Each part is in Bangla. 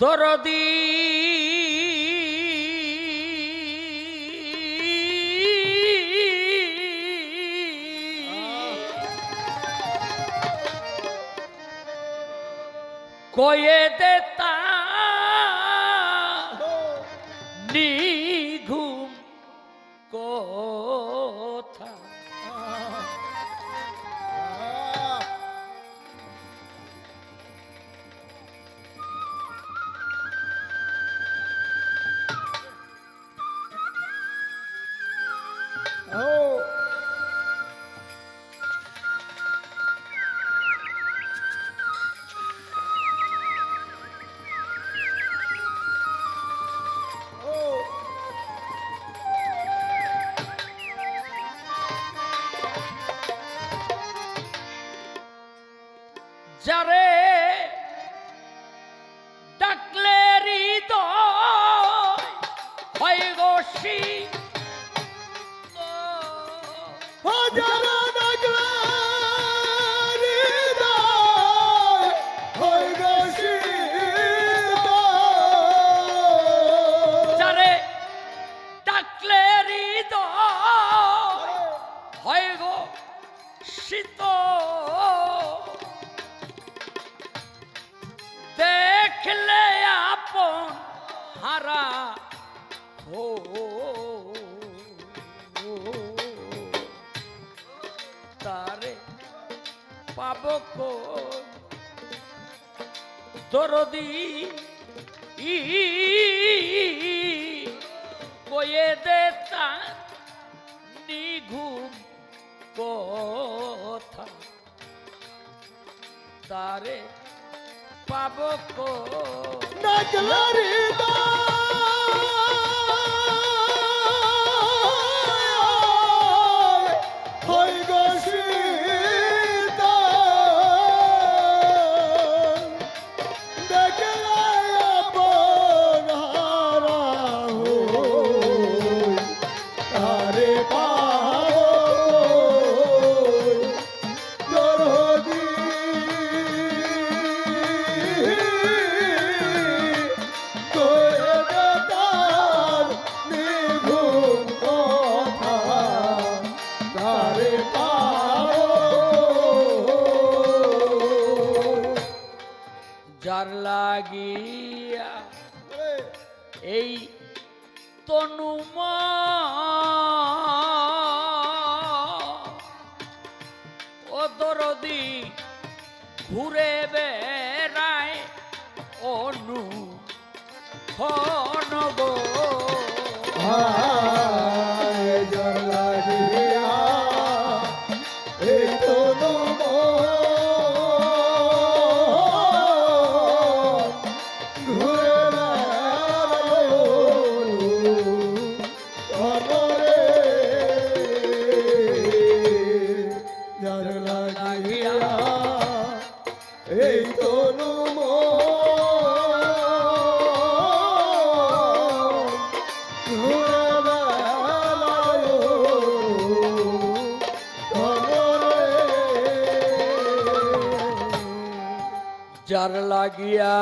দরদি। কয়ে দেতা নিঘুম শীত দেখলে আপন হারা হো। তারে পাব কোন দরদি ই কয়ে দে তার নিঘুম কথা। তারে পাব কোন আরে যার লাগিয়া এই তনুমা ও দরদি ঘুরে বেড়ায় অনু খন যার লাগিয়া।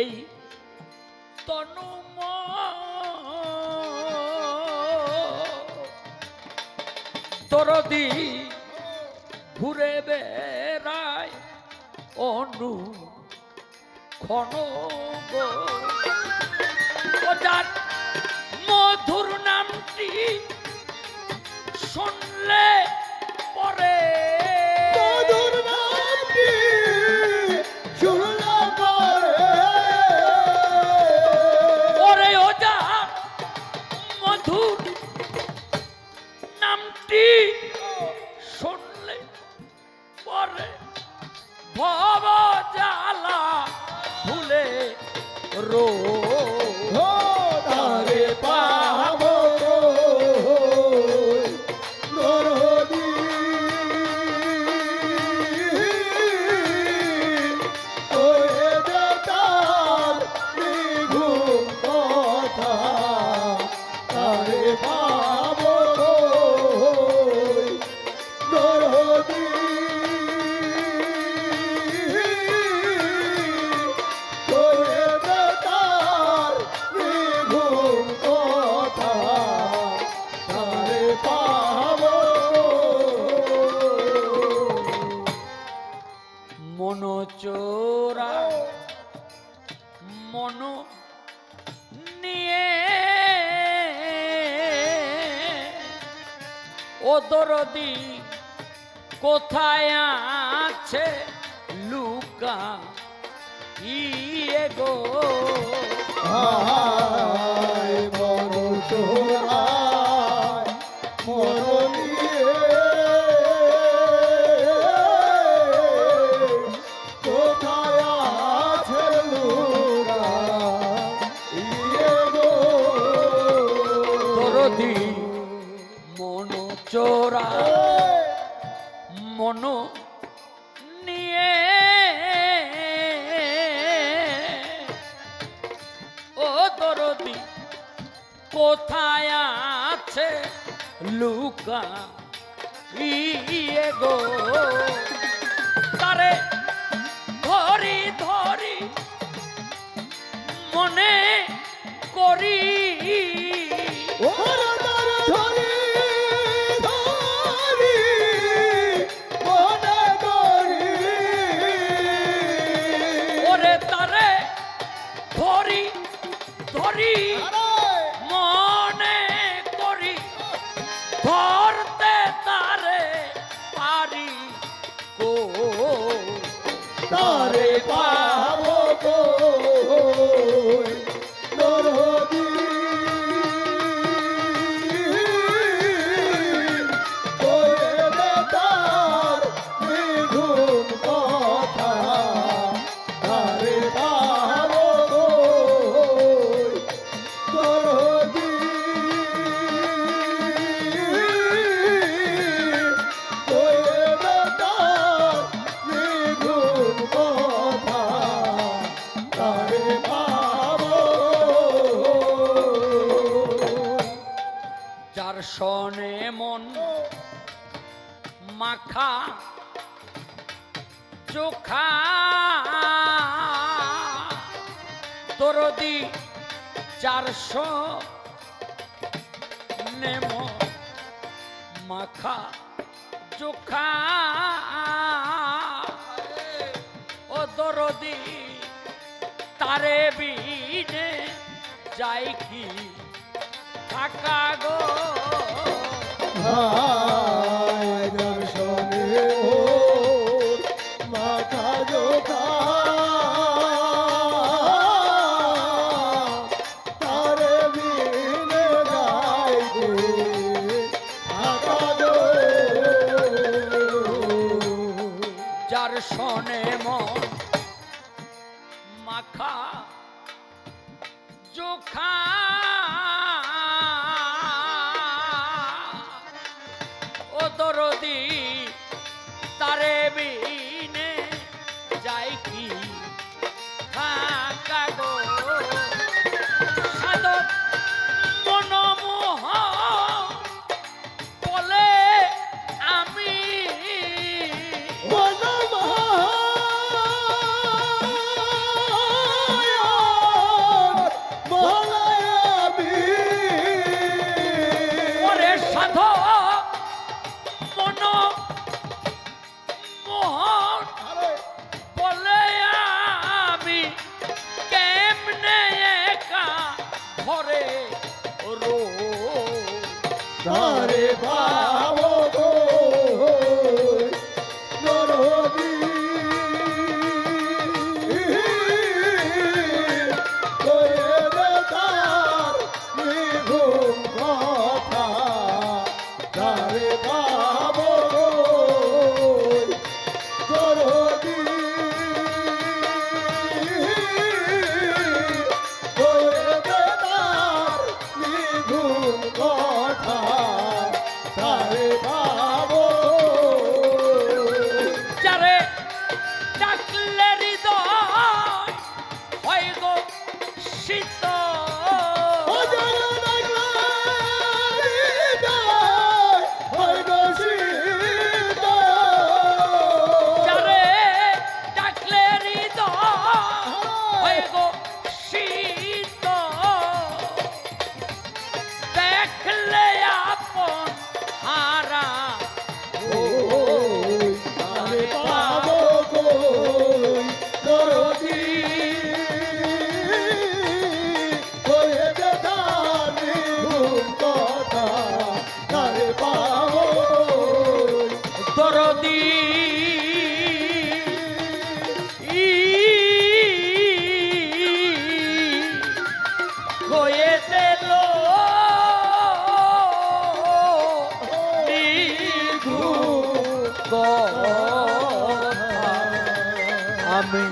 এই তনুম দরদি ঘুরে বেড়ায় অনু খন দরদি কোথায় আছে লুকা? ইয়ে গো মনো নিয়ে। ও দরদি, কোথায় আছে লুকা? ইয়ে গো। তারে ধরি ধরি মনে করি। ও Party! দরদি চারশো নেম মাখা চোখা। ও দরদি তারে বিনে যাই কি থাকা গো। হ্যাঁ।, হ্যাঁ। তার শোনে মন মাখা জোখা 拳头啊！হয়ে আমি